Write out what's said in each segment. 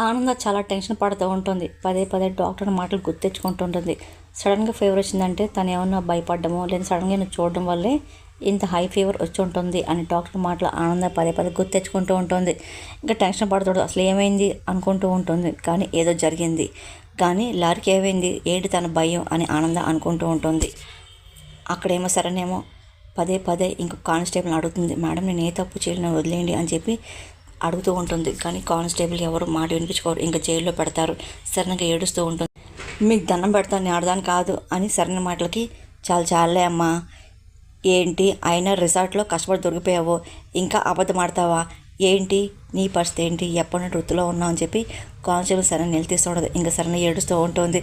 ఆనంద చాలా టెన్షన్ పడుతూ ఉంటుంది. పదే పదే డాక్టర్ మాటలు గుర్తెచ్చుకుంటుంటుంది సడన్గా ఫీవర్ వచ్చిందంటే తను ఏమన్నా భయపడ్డమో లేదా సడన్గా నేను చూడడం వల్లే ఇంత హై ఫీవర్ వచ్చి ఉంటుంది అని డాక్టర్ మాటలు ఆనంద పదే పదే గుర్తెచ్చుకుంటూ ఉంటుంది. ఇంకా టెన్షన్ పడుతుంది అసలు ఏమైంది అనుకుంటూ ఉంటుంది. కానీ ఏదో జరిగింది. కానీ లారీకి ఏమైంది? ఏంటి తన భయం అని ఆనంద అనుకుంటూ ఉంటుంది. అక్కడేమో సరేనేమో పదే పదే ఇంకో కానిస్టేబుల్ అడుగుతుంది. మేడం నేను ఏ తప్పు చేయలేను వదిలేయండి అని చెప్పి అడుగుతూ ఉంటుంది. కానీ కానిస్టేబుల్ ఎవరు మాట వినిపించుకోరు. ఇంకా జైల్లో పెడతారు. సరణంగా ఏడుస్తూ ఉంటుంది. మీకు దండం పెడతాను నేను ఆడదాని కాదు అని సరైన మాటలకి చాలా చాలే అమ్మా. ఏంటి? అయినా రిసార్ట్లో కష్టపడి దొరికిపోయావు. ఇంకా అబద్ధం ఆడతావా? ఏంటి? నీ పరిస్థితి ఏంటి? ఎప్పటి నుండి వృత్తిలో ఉన్నావు? అని చెప్పి కానిస్టేబుల్ సరైన నిలదీస్తూ ఉండదు ఇంకా సరైన ఏడుస్తూ ఉంటుంది.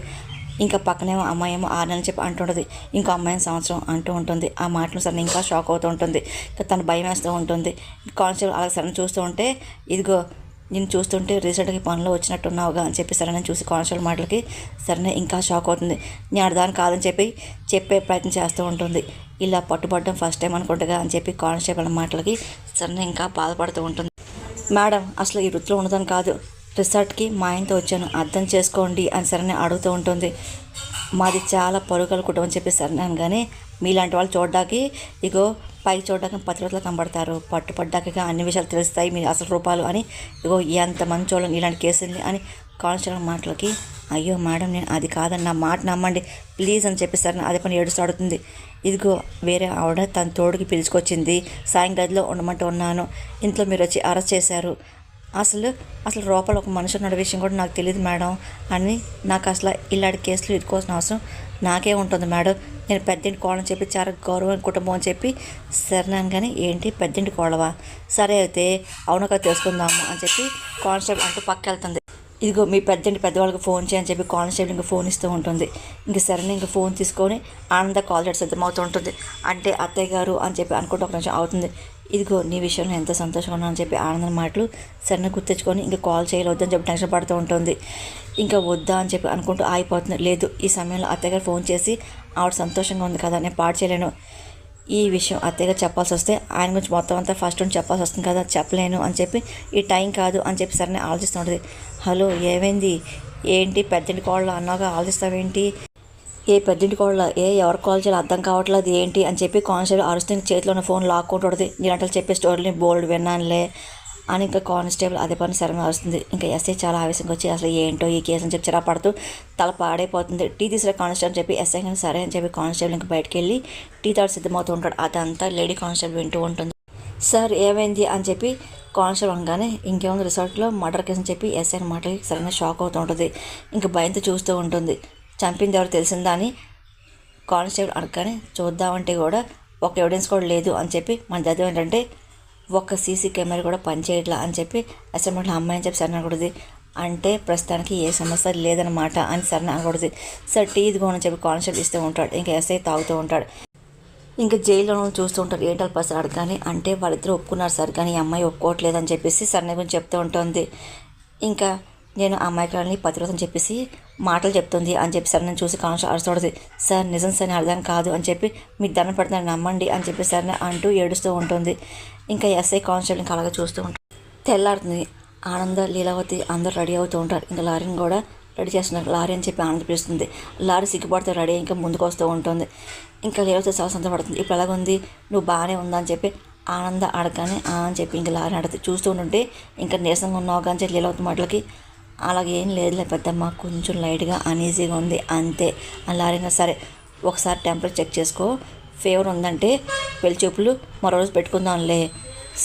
ఇంకా పక్కనేమో అమ్మాయి ఏమో ఆరు నెలలు చెప్పి అంటుంటుంది. ఇంకో అమ్మాయి సంవత్సరం అంటూ ఉంటుంది. ఆ మాటలు సరే ఇంకా షాక్ అవుతూ ఉంటుంది. ఇంకా తను భయం వేస్తూ ఉంటుంది. కానిస్టేబుల్ అలా సరైన చూస్తూ ఉంటే ఇదిగో నేను చూస్తుంటే రీసెంట్గా పనులు వచ్చినట్టున్నావుగా అని చెప్పి సరే చూసి కానిస్టేబుల్ మాటలకి సరైన ఇంకా షాక్ అవుతుంది. నేను అర్థాన్ని కాదని చెప్పి చెప్పే ప్రయత్నం చేస్తూ ఉంటుంది. ఇలా పట్టుబడడం ఫస్ట్ టైం అనుకుంటుగా అని చెప్పి కానిస్టేబుల్ మాటలకి సరైన ఇంకా బాధపడుతూ ఉంటుంది. మేడం అసలు ఈ వృత్తిలో ఉన్నదని కాదు. రిసార్ట్కి మా ఆయనతో వచ్చాను. అర్థం చేసుకోండి అని సరే అడుగుతూ ఉంటుంది. మాది చాలా పరుగుల కుటుంబం చెప్పి సరే కానీ మీలాంటి వాళ్ళు చూడడానికి ఇగో పైకి చూడడానికి పత్రికలు కనబడతారు. పట్టుపడ్డాక అన్ని విషయాలు తెలుస్తాయి. మీ అసలు రూపాలు అని ఇగో ఎంత మంచి వాళ్ళని ఇలాంటి కేసుల్ని అని కానిస్టేబుల్ మాటలకి అయ్యో మేడం నేను అది కాదని నా మాట నమ్మండి. ప్లీజ్ అని చెప్పేసరి అదే పని ఏడుస్తూ అడుగుతుంది. ఇదిగో వేరే ఆవిడ తన తోడుకి పిలుచుకొచ్చింది. సాయం గదిలో ఉండమంటూ ఉన్నాను. ఇంట్లో మీరు వచ్చి అరెస్ట్ చేశారు. అసలు అసలు లోపల ఒక మనిషి ఉన్న విషయం కూడా నాకు తెలియదు మేడం. అని నాకు అసలు ఇలాంటి కేసులు ఇరుకోవాల్సిన అవసరం నాకే ఉంటుంది మేడం. నేను పెద్దింటి కోళ్ళని చెప్పి చాలా గౌరవం కుటుంబం అని చెప్పి సరేనాను కానీ ఏంటి పెద్దింటి కోళ్ళవా సరే అయితే అవునక తెలుసుకుందాము అని చెప్పి కానిస్టేబుల్ అంటూ పక్క వెళ్తుంది ఇదిగో మీ పెద్దంటి పెద్దవాళ్ళకి ఫోన్ చేయని చెప్పి కానిస్టేబుల్ ఇంకా ఫోన్ ఇస్తూ ఉంటుంది. ఇంక సరే ఇంకా ఫోన్ తీసుకొని ఆనంద కాల్ చేయడం సిద్ధమవుతూ ఉంటుంది. అంటే అత్తయ్య గారు అని చెప్పి అనుకుంటూ ఒక నిమిషం అవుతుంది. ఇదిగో నీ విషయంలో ఎంత సంతోషంగా ఉన్నా అని చెప్పి ఆనందం మాటలు సరైన గుర్తించుకొని ఇంకా కాల్ చేయలేవద్దని చెప్పి టెన్షన్ పడుతూ ఉంటుంది. ఇంకా వద్దా అని చెప్పి అనుకుంటూ ఆగిపోతుంది లేదు ఈ సమయంలో అత్తయ్య ఫోన్ చేసి ఆవిడ సంతోషంగా ఉంది కదా నేను పాడు చేయలేను. ఈ విషయం అత్తగారు చెప్పాల్సి వస్తే ఆయన గురించి మొత్తం అంతా ఫస్ట్ నుంచి చెప్పాల్సి వస్తుంది కదా చెప్పలేను అని చెప్పి ఈ టైం కాదు అని చెప్పి సరే ఆలోచిస్తుంటుంది హలో ఏమైంది? ఏంటి? పెద్దంటి కోళ్ళు అన్నాగా ఆలోచిస్తావేంటి? ఏ పెద్దింటి కోళ్ళ ఏ ఎవరు కాల్ చేయాలో అర్థం కావట్లేదు ఏంటి అని చెప్పి కానిస్టేబుల్ అరుస్తుంది చేతిలో ఉన్న ఫోన్ లాక్కుంటుంది నేను చెప్పే స్టోరీని బోల్డ్ విన్నానులే అని ఇంకా కానిస్టేబుల్ అదే పని శరణ వస్తుంది ఇంకా ఎస్ఐ చాలా ఆవేశంగా వచ్చి అసలు ఏంటో ఈ కేసు అని చెప్పి చిరా పడుతూ తల పాడైపోతుంది. టీ తీసిన కానిస్టేబుల్ చెప్పి ఎస్ఐ కానీ సరే అని చెప్పి కానిస్టేబుల్ ఇంకా బయటకు వెళ్ళి టీ తాడు సిద్ధమవుతూ ఉంటాడు. అదంతా లేడీ కానిస్టేబుల్ వింటూ ఉంటుంది. సార్ ఏమైంది అని చెప్పి కానిస్టేబుల్ అనగానే ఇంకేముంది రిసార్ట్లో మర్డర్ కేసు అని చెప్పి ఎస్ఐ మాటలకి సరైన షాక్ అవుతూ ఉంటుంది. ఇంకా భయంతో చూస్తూ ఉంటుంది. చంపింది ఎవరు తెలిసిందా అని కానిస్టేబుల్ అడగని చూద్దామంటే కూడా ఒక ఎవిడెన్స్ కూడా లేదు అని చెప్పి మన దగ్గర ఏంటంటే ఒక సీసీ కెమెరా కూడా పనిచేయట్లా అని చెప్పి అసెంబ్లీలో అమ్మాయి అని చెప్పి సరే అనకూడదు. అంటే ప్రస్తుతానికి ఏ సమస్య లేదనమాట అని సరే అనకూడదు. సార్ టీ ఇదిగోనని చెప్పి కానిస్టేబుల్ ఇస్తూ ఉంటాడు. ఇంకా ఎస్ఐ తాగుతూ ఉంటాడు. ఇంకా జైల్లో చూస్తూ ఉంటారు. ఏంటారు పర్సన్ అడగాని అంటే వాళ్ళిద్దరూ ఒప్పుకున్నారు సార్. కానీ ఈ అమ్మాయి ఒప్పుకోవట్లేదు అని చెప్పేసి సరే గురించి చెప్తూ ఉంటుంది. ఇంకా నేను ఆ అమ్మాయికాలని పతివ్రతం చెప్పేసి మాటలు చెప్తుంది అని చెప్పి సార్ నేను చూసి కాన్షియస్ అరుస్తుంది. సార్ నిజం సార్ అర్థం కాదు అని చెప్పి మీకు దండం పెడతాను నమ్మండి అని చెప్పి సార్ అంటూ ఏడుస్తూ ఉంటుంది. ఇంకా ఎస్ఐ కానిస్టేబుల్ ఇంకా అలాగే చూస్తూ ఉంటుంది తెల్లారుతుంది. ఆనంద లీలావతి అందరూ రెడీ అవుతూ ఉంటారు. ఇంకా లారీని కూడా రెడీ చేస్తున్నారు. లారీ అని చెప్పి ఆనంద పిలుస్తుంది. లారీ సిగ్గుపడితే రెడీ ఇంకా ముందుకు వస్తూ ఉంటుంది. ఇంకా లీలావతి చాలా సంతపడుతుంది ఇప్పుడు ఎలాగుంది? నువ్వు బాగానే ఉందా? అని చెప్పి ఆనంద అడగానే అని చెప్పి ఇంకా లారీ అడుగుతుంది చూస్తూ ఉంటుంటే ఇంకా నీరసంగా ఉన్నావు కానీ చెప్పి లీలావతి మాటలకి అలాగే ఏం లేదులే పెద్దమ్మ కొంచెం లైట్గా అనీజీగా ఉంది. అంతే. అలాగైనా సరే ఒకసారి టెంపరేచర్ చెక్ చేసుకో. ఫీవర్ ఉందంటే పెళ్ళి చూపులు మరో రోజు పెట్టుకుందాంలే.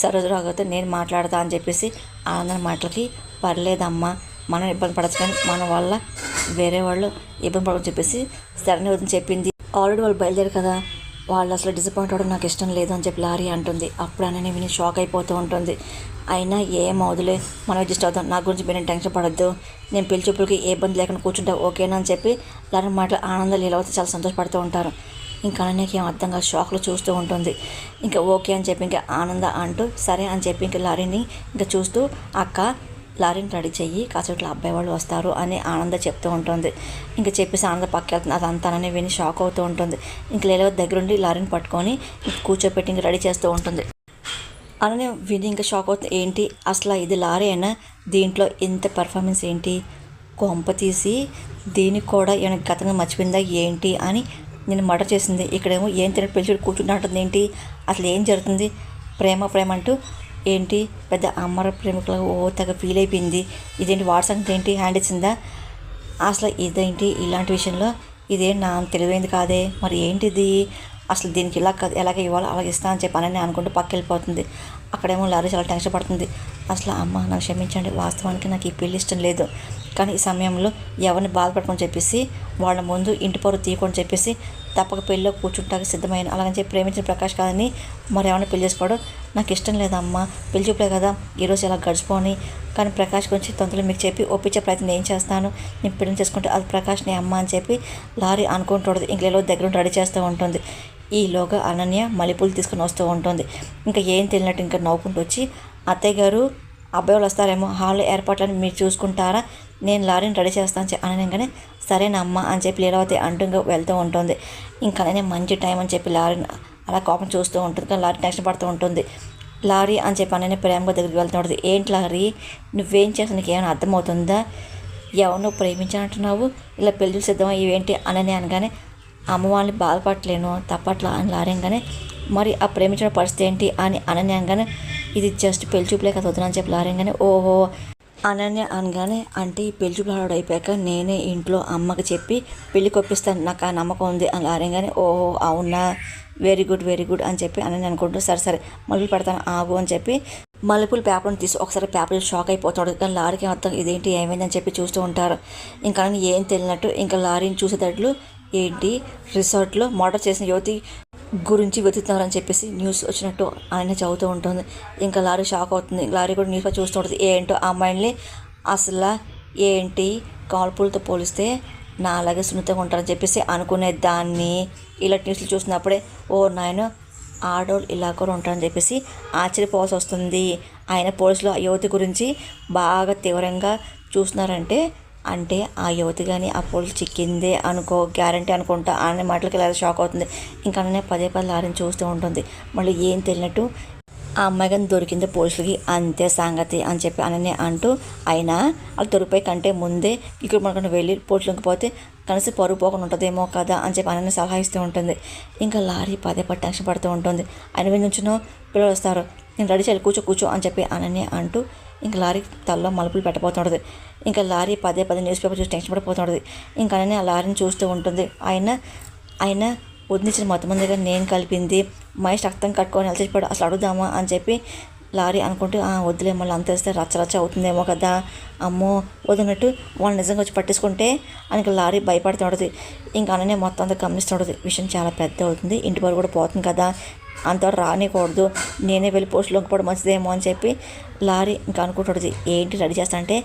సరే రాకపోతే నేను మాట్లాడతా అని చెప్పేసి ఆనందం మాటలకి పర్లేదమ్మా. మనం ఇబ్బంది పడచ్చు కానీ మన వల్ల వేరే వాళ్ళు ఇబ్బంది పడమని చెప్పేసి సరైన వద్దని చెప్పింది. ఆల్రెడీ వాళ్ళు బయలుదేరు కదా. వాళ్ళు అసలు డిసప్పాయింట్ అవడం నాకు ఇష్టం లేదు అని చెప్పి లారీ అంటుంది. అప్పుడు అని విని షాక్ అయిపోతూ ఉంటుంది. అయినా ఏం అవుదులే మనం అడ్జస్ట్ అవుతాం నా గురించి మీరు టెన్షన్ పడద్దు. నేను పెళ్ళి ఏ ఇబ్బంది లేకుండా కూర్చుంటా ఓకేనా అని చెప్పి లారీ మాటలు ఆనందం లీలవతి చాలా సంతోషపడుతూ ఉంటారు. ఇంకా అనన్యకి ఏం అర్థంగా షాక్లో చూస్తూ ఉంటుంది. ఇంకా ఓకే అని చెప్పి ఇంకా ఆనంద అంటూ సరే అని చెప్పి ఇంకా లారీని ఇంకా చూస్తూ అక్క లారీని రెడీ చెయ్యి కాసేపట్లో అబ్బాయి వాళ్ళు వస్తారు అని ఆనంద చెప్తూ ఉంటుంది. ఇంకా చెప్పేసి ఆనంద పక్క వెళ్తుంది అదంతానని విని షాక్ అవుతూ ఉంటుంది. ఇంక లేలవ దగ్గరుండి లారీని పట్టుకొని కూర్చోపెట్టి ఇంక రెడీ చేస్తూ ఉంటుంది. అలానే విని ఇంకా షాక్ అవుతుంది. ఏంటి? అసలు ఇది లారీ అయినా దీంట్లో ఇంత పెర్ఫార్మెన్స్ ఏంటి? కొంప తీసి దీనికి కూడా ఏమైనా గతంగా మర్చిపోయిందా? ఏంటి? అని నేను మర్డర్ చేసింది. ఇక్కడేమో ఏం తినట్టు పిలిచి కూర్చుంటుంటుంది ఏంటి అసలు ఏం జరుగుతుంది? ప్రేమ ప్రేమ అంటూ ఏంటి? పెద్ద అమ్మర ప్రేమికుల ఓ తెగ ఫీల్ అయిపోయింది. ఇదేంటి? వాట్సాప్ ఏంటి? హ్యాండ్ ఇచ్చిందా? అసలు ఇదేంటి? ఇలాంటి విషయంలో ఇదేం నా తెలివైంది కాదే? మరి ఏంటిది? అసలు దీనికి ఇలా ఎలాగ ఇవ్వాలో అలాగ ఇస్తా అని చెప్పి అని అనుకుంటూ పక్క వెళ్ళిపోతుంది. అక్కడేమో లారీ చాలా టెన్షన్ పడుతుంది. అసలు అమ్మ నాకు క్షమించండి. వాస్తవానికి నాకు ఈ పెళ్ళి ఇష్టం లేదు. కానీ ఈ సమయంలో ఎవరిని బాధపడకుండా చెప్పేసి వాళ్ళ ముందు ఇంటి పరువు తీయకుండా చెప్పేసి తప్పక పెళ్ళిలో కూర్చుంటానికి సిద్ధమైన అలాగని చెప్పి ప్రేమించిన ప్రకాష్ కాదని మరి ఏమైనా పెళ్ళి చేసుకోవడం నాకు ఇష్టం లేదమ్మా. పెళ్ళి చూపలే కదా. ఈరోజు ఇలా గడిచిపోని? కానీ ప్రకాష్ గురించి తొందరలో మీకు చెప్పి ఒప్పించే ప్రయత్నం ఏం చేస్తాను. నేను పెళ్ళి చేసుకుంటే అది ప్రకాష్ నీ అమ్మ అని చెప్పి లారీ అనుకుంటుండదు ఇంకలో దగ్గర రెడీ చేస్తూ ఉంటుంది. ఈలోగా అనన్య మల్లెపూలు తీసుకుని వస్తూ ఉంటుంది. ఇంకా ఏం తెలియనట్టు ఇంకా నవ్వుకుంటూ వచ్చి అత్తయ్య గారు అబ్బాయి వాళ్ళు వస్తారేమో హాల్ ఏర్పాట్లను మీరు చూసుకుంటారా? నేను లారీని రెడీ చేస్తాను చె- అనగానే సరేనా అమ్మ అని చెప్పి లీలావతి అంటూ ఇంకా వెళ్తూ ఉంటుంది. ఇంకా నేను మంచి టైం అని చెప్పి లారీని అలా కోపం చూస్తూ ఉంటుంది కానీ లారీ టెన్షన్ పడుతూ ఉంటుంది. లారీ అని చెప్పి అన్నయ్య ప్రేమగా దగ్గరికి వెళ్తూ ఉంటుంది. ఏంటి లారీ? నువ్వేం చేస్తావు? నీకు ఏమైనా అర్థమవుతుందా ఎవరినో ప్రేమించాలంటున్నావు ఇలా పెళ్ళి సిద్ధమా? ఇవేంటి? అనని అనగానే అమ్మవారిని బాధపడలేను తప్పట్లా అని లారేంగానే మరి ఆ ప్రేమించిన పరిస్థితి ఏంటి? అని అనని అనగానే ఇది జస్ట్ పెళ్ళి చూపులే కదా వద్దునని అని చెప్పి లారేంగానే ఓహో అనన్య అనగానే అంటే ఈ పెళ్ళి చూపులు అయిపోయాక నేనే ఇంట్లో అమ్మకి చెప్పి పెళ్ళి కొప్పిస్తాను. నాకు ఆ నమ్మకం ఉంది అని లారేంగానే ఓహో అవునా? వెరీ గుడ్ వెరీ గుడ్ అని చెప్పి అనన్య అనుకుంటూ సరే సరే మళ్ళీ పెడతాను ఆగు అని చెప్పి మలుపులు పేపర్ని తీసి ఒకసారి పేపర్ షాక్ అయిపోతాడు. కానీ లారీకి మొత్తం ఇదేంటి ఏమైందని చెప్పి చూస్తూ ఉంటారు. ఇంకా ఏం తెలియనట్టు ఇంకా లారీని చూసేటట్లు ఏంటి? రిసార్ట్లో మర్డర్ చేసిన యువతి గురించి వెతుకుతున్నారని చెప్పేసి న్యూస్ వచ్చినట్టు ఆయన చదువుతూ ఉంటుంది. ఇంకా లారీ షాక్ అవుతుంది. లారీ కూడా న్యూస్లో చూస్తూ ఉంటుంది. ఏంటో ఆ అమ్మాయిని అసలు ఏంటి కాల్పులతో పోలిస్తే నా అలాగే సున్నితంగా ఉంటారని చెప్పేసి అనుకునే దాన్ని ఇలా న్యూస్లు చూసినప్పుడే ఓ నాయన ఆడోళ్ళు ఇలా కూడా ఉంటారని చెప్పేసి ఆశ్చర్యపోవాల్సి వస్తుంది. ఆయన పోలీసులు ఆ యువతి గురించి బాగా తీవ్రంగా చూస్తున్నారంటే అంటే ఆ యువతి కానీ ఆ పోలీస్ చిక్కిందే అనుకో గ్యారంటీ అనుకుంటా అనే మాటలకి లేదా షాక్ అవుతుంది. ఇంకా అలానే పదే పదే లారీని చూస్తూ ఉంటుంది. మళ్ళీ ఏం తెలియనట్టు ఆ అమ్మాయి కానీ దొరికింది పోలీసులకి. అంతే సంగతి అని చెప్పి అనని అంటూ అయినా వాళ్ళు దొరికిపోయి కంటే ముందే ఇక్కడ మనకు వెళ్ళి పోలీసులకు పోతే కలిసి పరుగు పోకుండా ఉంటుందేమో కదా అని చెప్పి అనని సలహా ఇస్తూ ఉంటుంది. ఇంకా లారీ పదే పది టెన్షన్ పడుతూ ఉంటుంది. ఆయన మీద నుంచునో పిల్లలు వస్తారు. నేను రెడీ చేయాలి కూర్చో కూర్చో అని చెప్పి అనని అంటూ ఇంకా లారీ తలలో మలుపులు పెట్టబోతుంటుంది. ఇంకా లారీ పదే పదే న్యూస్ పేపర్ చూసి టెన్షన్ పడిపోతుంటుంది. ఇంకా అనని ఆ లారీని చూస్తూ ఉంటుంది. ఆయన ఆయన వదిలించిన మొత్తం దగ్గర నేను కలిపింది. మహేష్ రక్తం కట్టుకొని అలసిపోయాడు అసలు అడుగుదామా అని చెప్పి లారీ అనుకుంటూ "ఆ, వద్దులే మళ్ళీ అంత వేస్తే రచ్చ రచ్చ అవుతుందేమో కదా. అమ్మో వదిలినట్టు వాళ్ళు నిజంగా వచ్చి పట్టించుకుంటే ఆయనకి లారీ భయపడుతుంటుంది. ఇంకా అననే మొత్తం అంతా గమనిస్తుంటుంది. విషయం చాలా పెద్ద అవుతుంది. ఇంటి వరకు కూడా పోతుంది కదా. అంతవరకు రానికూడదు. నేనే వెళ్ళి పోస్టులోకి పోవడం మంచిదేమో అని చెప్పి లారీ ఇంకా అనుకుంటుంది ఏంటి రెడీ చేస్తా అంటే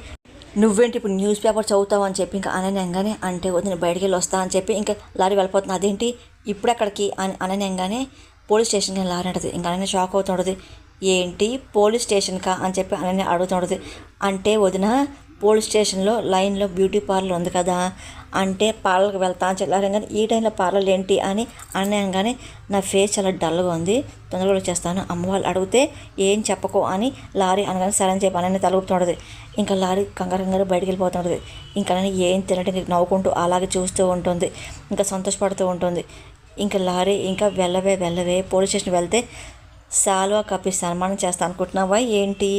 నువ్వేంటి ఇప్పుడు న్యూస్ పేపర్ చదువుతావు? అని చెప్పి ఇంకా అననంగానే అంటే వద్దు నేను బయటికి వెళ్ళి వస్తా అని చెప్పి ఇంకా లారీ వెళ్ళిపోతుంది. అదేంటి? ఇప్పుడు అక్కడికి అని అననంగానే పోలీస్ స్టేషన్కి లారీ అంటది ఇంకా అననే షాక్ అవుతుంటుంది. ఏంటి? పోలీస్ స్టేషన్కా? అని చెప్పి అనని అడుగుతుంటుంది. అంటే వదిన పోలీస్ స్టేషన్లో లైన్లో బ్యూటీ పార్లర్ ఉంది కదా అంటే పార్లర్కి వెళ్తా అని చెప్పారు కానీ ఈ టైంలో పార్లర్ ఏంటి అని అనగానే నా ఫేస్ చాలా డల్గా ఉంది తొందరగా వచ్చేస్తాను. అమ్మ వాళ్ళు అడిగితే ఏం చెప్పకో అని లారీ అనగానే సరే అని చెప్పి అనని తలుపుతుంటుంది ఇంకా లారీ కంగారు కంగారు బయటికి వెళ్ళిపోతుంటుంది. ఇంకా నేను ఏం తినడం నవ్వుకుంటూ అలాగే చూస్తూ ఉంటుంది ఇంకా సంతోషపడుతూ ఉంటుంది. ఇంకా లారీ ఇంకా వెళ్ళవే వెళ్ళవే పోలీస్ స్టేషన్ వెళ్తే సాల్వా కప్పి సన్మానం చేస్తా అనుకుంటున్నావా ఏంటి?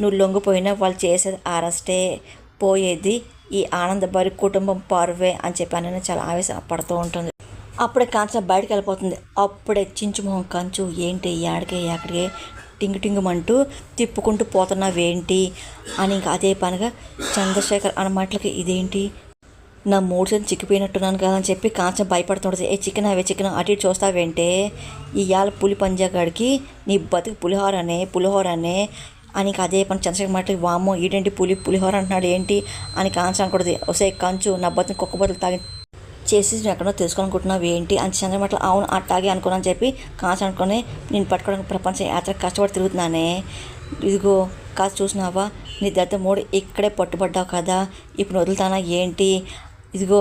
నువ్వు లొంగిపోయినా వాళ్ళు చేసేది అరెస్టే పోయేది ఈ ఆనందభరి కుటుంబం పరువే అని చెప్పి అని చాలా ఆవేశం పడుతూ ఉంటుంది. అప్పుడే కాంచ బయటకు వెళ్ళిపోతుంది. అప్పుడే చించుమొహం కంచు ఏంటి? యాడికే ఎక్కడికే టింగు టింగుమంటూ తిప్పుకుంటూ పోతున్నావేంటి? అని ఇంకా అదే పనిగా చంద్రశేఖర్ అన్న మాటలకి ఇదేంటి? నా మూడు సెంట్ చిక్కిపోయినట్టున్నాను కదా అని చెప్పి కాంచం భయపడుతుంటుంది. ఏ చికెన్ అవే చికెన్ అటు ఇటు చూస్తావేంటే? ఇవాళ పులి పంజాగాడికి నీ బతుకు పులిహోరనే పులిహోరనే అని అదే పని చంద్రశేఖర్ మాటలకి వామో ఏంటంటే పులి పులిహోర అంటున్నాడు? ఏంటి? అని కాంచం అనుకుంటుంది. ఒసే కంచు నా బతుకు కుక్క బతులు తాగి చేసి నువ్వు ఎక్కడో తెలుసుకోనుకుంటున్నావు ఏంటి? అని చంద్రమట్ల అవును అట్టాగే అనుకున్నాను చెప్పి కాసు అనుకుని నేను పట్టుకోవడానికి ప్రపంచం యాత్ర కష్టపడి తిరుగుతున్నానే. ఇదిగో కాసు చూసినావా? నీ దత్త మూడు ఇక్కడే పట్టుబడ్డావు కదా. ఇప్పుడు వదులుతానా? ఏంటి? ఇదిగో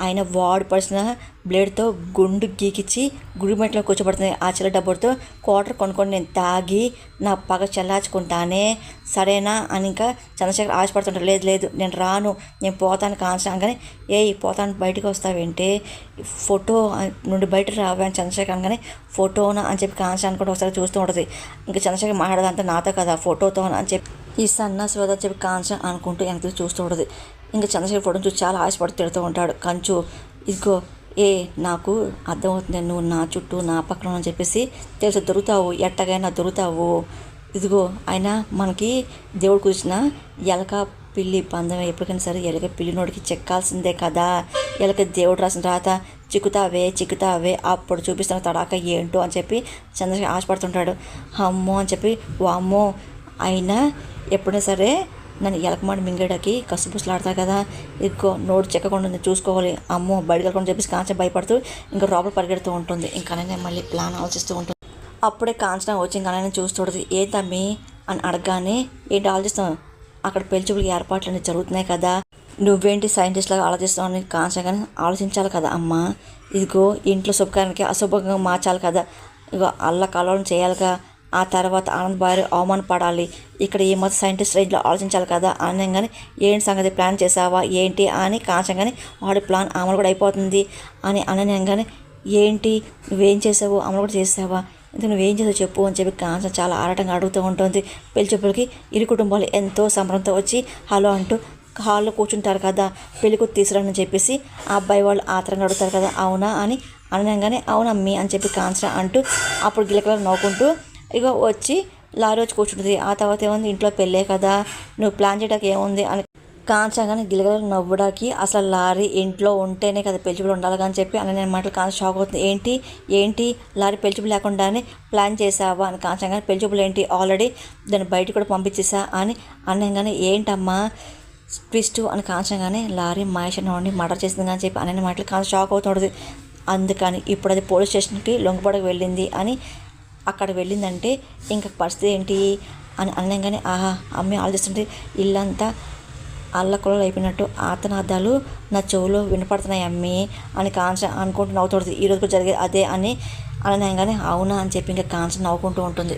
ఆయన వాడు పడిసిన బ్లేడ్తో గుండు గీకిచ్చి గుడి మెట్లో కూర్చోబడుతుంది. ఆ చిల్ల డబ్బులతో క్వార్టర్ కొనుక్కొని నేను తాగి నా పగ చల్లార్చుకుంటానే. సరేనా? అని ఇంకా చంద్రశేఖర్ ఆశపడుతుంటారు లేదు లేదు నేను రాను నేను పోతాను కాన్స్టా అనగానే ఏ పోతాను బయటకు వస్తావేంటి? ఫోటో నుండి బయట రావే అని చంద్రశేఖర్ అనగానే ఫోటోనా అని చెప్పి కాన్స్టా కూడా ఒకసారి చూస్తూ ఉంటుంది. ఇంకా చంద్రశేఖర్ మాట్లాడదంతా నాతో కదా ఫోటోతో అని చెప్పి ఈ సన్నాసి వద్ద చెప్పి కాన్స్టా అనుకుంటూ వెనక్కి చూస్తూ ఉంటుంది. ఇంకా చంద్రశేఖర్ ఫోటోని చూసి చాలా ఆశపడి తిడుతూ ఉంటాడు. కంచు ఇదిగో ఏ నాకు అర్థమవుతుంది నువ్వు నా చుట్టూ నా పక్కన అని చెప్పేసి తెలుసు దొరుకుతావు ఎట్టగైనా దొరుకుతావు. ఇదిగో అయినా మనకి దేవుడు కూర్చిన ఎలక పిల్లి పందం ఎప్పటికైనా సరే ఎలక పిల్లి నోడికి చెక్కాల్సిందే కదా. ఎలక దేవుడు రాసిన తర్వాత చిక్కుతావే చిక్కుతావే అప్పుడు చూపిస్తున్న తడాక ఏంటో అని చెప్పి చంద్రశేఖర్ ఆశపడుతుంటాడు. అమ్మో అని చెప్పి వామ్మో అయినా ఎప్పుడైనా సరే నన్ను ఎలకమాడి మింగేడకి కసుపుసలాడతా కదా. ఇదిగో నోటు చెక్కకుండా ఉంది చూసుకోవాలి. అమ్మో బయటకు వెళ్ళకుండా చెప్పేసి కాంచ భయపడుతూ ఇంకా లోపల పరిగెడుతూ ఉంటుంది. ఇంకా నేను మళ్ళీ ప్లాన్ ఆలోచిస్తూ ఉంటుంది. అప్పుడే కాంచన వచ్చి ఇంకా నేను చూస్తుంటుంది. ఏ తమ్మి? అని అడగగానే ఏంటి ఆలోచిస్తాం అక్కడ పెళ్ళి ఏర్పాట్లు అన్నీ జరుగుతున్నాయి కదా. నువ్వేంటి సైంటిస్ట్ లాగా ఆలోచిస్తావు అని కాంచన కానీ ఆలోచించాలి కదా అమ్మ. ఇదిగో ఇంట్లో శుభకారానికి అశుభంగా మార్చాలి కదా. ఇగో అల్ల కలవడం చేయాలిగా. ఆ తర్వాత ఆనంద్ భార్య అవమానపడాలి ఇక్కడ ఈ మొత్తం సైంటిస్ట్ రేంజ్లో ఆలోచించాలి కదా. అనగానే ఏంటి సంగతి ప్లాన్ చేసావా ఏంటి అని కాంచంగానే వాడి ప్లాన్ అమలు కూడా అయిపోతుంది. అని అనగానే ఏంటి? నువ్వేం చేసావు అమలు కూడా చేసావా ఇంత నువ్వేం చేసావు చెప్పు అని చెప్పి కాంచం చాలా ఆరాటంగా అడుగుతూ ఉంటుంది. పెళ్ళి చెప్పులకి ఇరు కుటుంబాలు ఎంతో సంబరంతో వచ్చి హలో అంటూ హాల్లో కూర్చుంటారు కదా. పెళ్ళికొచ్చి తీసుకురని చెప్పేసి ఆ అబ్బాయి వాళ్ళు ఆతరంగా అడుగుతారు కదా. అవునా అని అనగానే అవునమ్మి అని చెప్పి కాంచన అంటూ అప్పుడు గిలకలు నవ్వుకుంటూ ఇక వచ్చి లారీ వచ్చి కూర్చుంటుంది. ఆ తర్వాత ఏముంది? ఇంట్లో పెళ్ళే కదా. నువ్వు ప్లాన్ చేయడానికి ఏముంది? అని కాంచగానే గిలగలు నవ్వడానికి అసలు లారీ ఇంట్లో ఉంటేనే కదా పెళ్ళిబులు ఉండాలి అని చెప్పి అని నేను మాటలు కాంచ షాక్ అవుతుంది. ఏంటి? ఏంటి? లారీ పెళ్ళిబులు లేకుండానే ప్లాన్ చేసావా? అని కాంచగానే పెళ్ళిబులు ఏంటి? ఆల్రెడీ దాన్ని బయటకు కూడా పంపించేసా అని అనగానే ఏంటమ్మా? ట్విస్ట్ అని కాంచగానే లారీ మహేష్ నుండి మర్డర్ చేసింది అని చెప్పి అనే మాటలు కాంచ షాక్ అవుతుంటుంది. అందుకని ఇప్పుడు అది పోలీస్ స్టేషన్కి లొంగపడకు వెళ్ళింది అని అక్కడ వెళ్ళిందంటే ఇంకా పరిస్థితి ఏంటి అని అనగానే ఆహా అమ్మాయి ఆలోచిస్తుంటే ఇల్లంతా అల్లకొలలు అయిపోయినట్టు ఆతనాదాలు నా చెవులో వినపడుతున్నాయి అమ్మి అని కాంచ అనుకుంటూ నవ్వుతుంది ఈరోజు కూడా జరిగేది అదే అని అనగానే అవునా అని చెప్పి ఇంకా కాంచ నవ్వుకుంటూ ఉంటుంది.